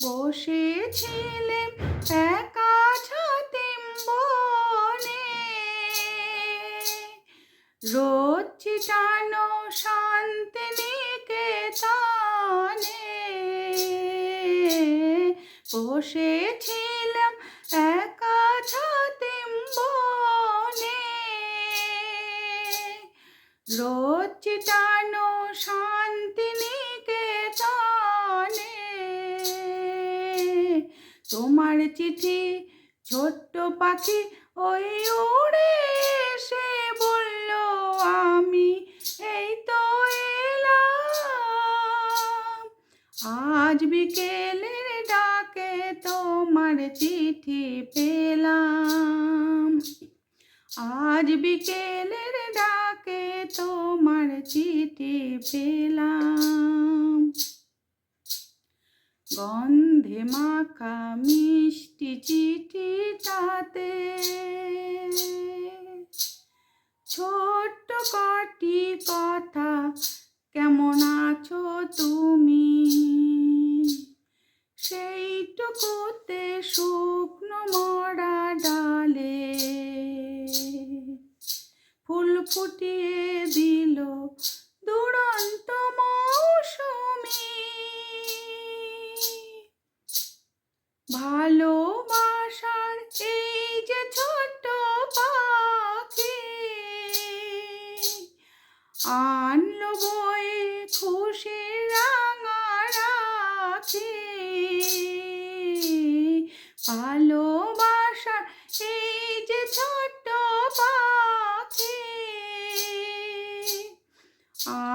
বসেছিলেন একা ছাতিম বনে। রোদ ছিটানো শান্তি নিকেতনে। বসেছিলাম একা ছাতিম বনে। রোদ ছিটানো শান্তি তোমার চিঠি ছোট্ট পাখি ওই উড়ে এসে বলল, আমি এই তো এলাম। আজ বিকেলের ডাকে তোমার চিঠি পেলাম। আজ বিকেলের ডাকে তোমার চিঠি পেলাম। গন্ধে মাখা মিষ্টি চিঠি তাতে। ছোট্ট কটি কথা, কেমন আছো তুমি? সেইটুকুতে শুকনো মরা ডালে ফুল ফুটিয়ে দিল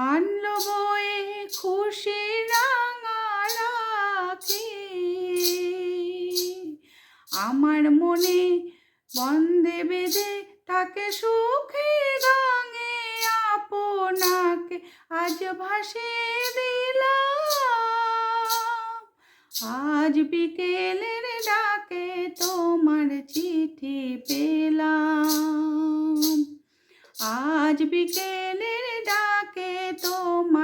আনলো বয়ে খুশি রাঙা রাখি আমার মনে বন্দে বেঁধে তাকে সুখে গাঙে আপনাকে আজ ভাসিয়ে দিলাম। আজ বিকেলের ডাকে তোমার চিঠি পেলাম। আজ বিকেলের ডাকে